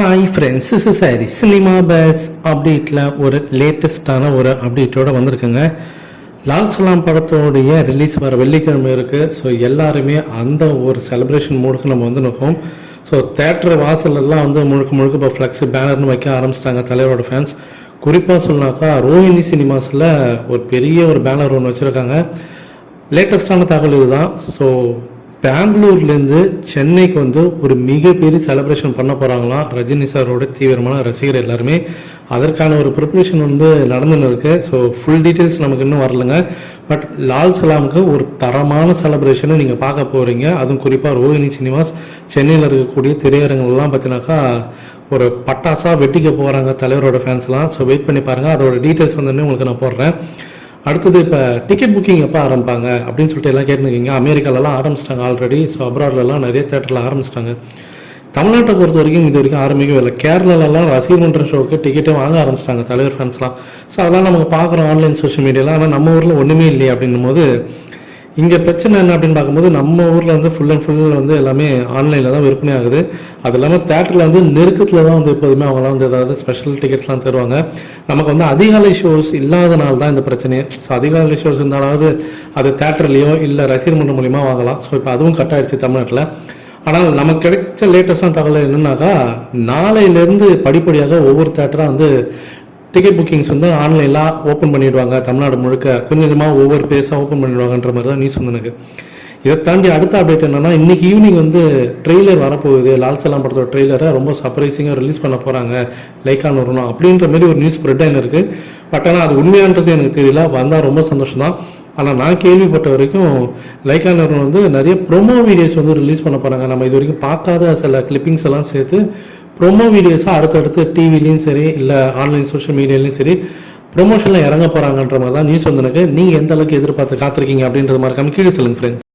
Hi friends is sorry cinema base அப்டேட்டில் ஒரு லேட்டஸ்ட்டான ஒரு அப்டேட்டோட வந்திருக்குங்க. லால் சலாம் படத்தோடைய ரிலீஸ் வர வெள்ளிக்கிழமை இருக்குது ஸோ எல்லாருமே அந்த ஒரு செலிப்ரேஷன் மூடுக்கு நம்ம வந்து நிற்கும். ஸோ தேட்டர் வாசலெல்லாம் வந்து முழுக்க முழுக்க இப்போ ஃப்ளெக்ஸ் பேனர்னு வைக்க ஆரம்பிச்சிட்டாங்க தலைவரோட ஃபேன்ஸ் குறிப்பாக சொன்னாக்கா ரோஹிணி சினிமாஸில் ஒரு பெரிய ஒரு பேனர் ஒன்று வச்சுருக்காங்க. லேட்டஸ்ட்டான தகவல் இதுதான். ஸோ பெங்களூர்லேருந்து சென்னைக்கு வந்து ஒரு மிகப்பெரிய செலப்ரேஷன் பண்ண போகிறாங்களாம் ரஜினி சாரோட தீவிரமான ரசிகர் எல்லாருமே. அதற்கான ஒரு ப்ரிப்ரேஷன் வந்து நடந்துன்னு இருக்கு. ஸோ ஃபுல் டீட்டெயில்ஸ் நமக்கு இன்னும் வரலங்க. பட் லால் சலாமுக்கு ஒரு தரமான செலப்ரேஷனை நீங்கள் பார்க்க போகிறீங்க அதுவும் குறிப்பாக ரோஹிணி சினிமாஸ் சென்னையில் இருக்கக்கூடிய திரையரங்கள்லாம் பார்த்தீங்கன்னாக்கா ஒரு பட்டாசாக வெட்டிக்க போகிறாங்க தலைவரோட ஃபேன்ஸ்லாம் ஸோ வெயிட் பண்ணி பாருங்கள் அதோட டீட்டெயில்ஸ் வந்து உங்களுக்கு நான் போடுறேன். அடுத்தது இப்போ டிக்கெட் புக்கிங் எப்போ ஆரம்பிப்பாங்க அப்படின்னு சொல்லிட்டு எல்லாம் கேட்டுருக்கீங்க. அமெரிக்காலலாம் ஆரம்பிச்சிட்டாங்க ஆல்ரெடி ஸோ அப்ராட்லலாம் நிறைய தேட்டரில் ஆரம்பிச்சிட்டாங்க. தமிழ்நாட்டை பொறுத்த வரைக்கும் இது வரைக்கும் ஆரம்பிக்கவே இல்லை. கேரளாலலாம் ரசிகமன்ற ஷோவுக்கு ஷோக்கு டிக்கெட்டே வாங்க ஆரம்பிச்சிட்டாங்க தலைவர் ஃபேன்ஸ்லாம் ஸோ அதெல்லாம் நமக்கு பார்க்குறோம் ஆன்லைன் சோஷியல் மீடியாலாம் ஆனால் நம்ம ஊரில் ஒன்றுமே இல்லையே அப்படின்னும் போது இங்கே பிரச்சனை என்ன அப்படின்னு பார்க்கும்போது நம்ம ஊரில் வந்து ஃபுல் அண்ட் ஃபுல் வந்து எல்லாமே ஆன்லைனில் தான் விற்பனை ஆகுது. அது இல்லாமல் தேட்டரில் வந்து நெருக்கத்தில் தான் வந்து எப்போதுமே அவங்களாம் வந்து ஏதாவது ஸ்பெஷல் டிக்கெட்ஸ்லாம் தருவாங்க. நமக்கு வந்து அதிகாலை ஷோஸ் இல்லாதனால தான் இந்த பிரச்சனையே ஸோ அதிகாலை ஷோஸ் இருந்தாலாவது அது தேட்டர்லேயோ இல்லை ரசிகர் மன்றம் மூலியமாக வாங்கலாம். ஸோ இப்போ அதுவும் கட் ஆயிடுச்சு தமிழ்நாட்டில். ஆனால் நமக்கு கிடைச்ச லேட்டஸ்டான தகவல் என்னன்னாக்கா நாளையிலேருந்து படிப்படியாக ஒவ்வொரு தேட்டராக வந்து டிக்கெட் புக்கிங்ஸ் வந்து ஆன்லைனில் ஓப்பன் பண்ணிடுவாங்க. தமிழ்நாடு முழுக்க கொஞ்சம் கொஞ்சமாக ஒவ்வொரு பேஸாக ஓப்பன் பண்ணிடுவாங்கன்ற மாதிரி தான் நியூஸ் வந்து இதை தாண்டி அடுத்த அப்டேட் என்னன்னா இன்னைக்கு ஈவினிங் வந்து ட்ரெய்லர் வரப்போகுது. லால் சலாம் படத்தோட ட்ரெய்லரை ரொம்ப சர்ப்ரைசிங்காக ரிலீஸ் பண்ண போகிறாங்க லைக்கான் வரணும் அப்படின்ற மாதிரி ஒரு நியூஸ் ஸ்ப்ரெட் ஆகினு இருக்குது பட் ஆனால் அது உண்மையான்றது எனக்கு தெரியல. வந்தால் ரொம்ப சந்தோஷம் தான் ஆனால் நான் கேள்விப்பட்ட வரைக்கும் லைக்கான் வந்து நிறைய ப்ரோமோ வீடியோஸ் வந்து ரிலீஸ் பண்ண போகிறாங்க நம்ம இது வரைக்கும் பார்க்காத சில கிளிப்பிங்ஸ் எல்லாம் சேர்த்து ப்ரொமோ வீடியோஸாக அடுத்தடுத்து டிவிலையும் சரி இல்லை ஆன்லைன் சோஷியல் மீடியாலையும் சரி ப்ரொமோஷனில் இறங்க போகிறாங்கன்ற மாதிரி தான் நியூஸ் வந்து எனக்கு நீங்கள் எந்த அளவுக்கு எதிர்பார்த்து காத்திருக்கீங்க அப்படின்றது மாதிரி கம்மி கீழே சொல்லுங்கள் ஃப்ரெண்ட்ஸ்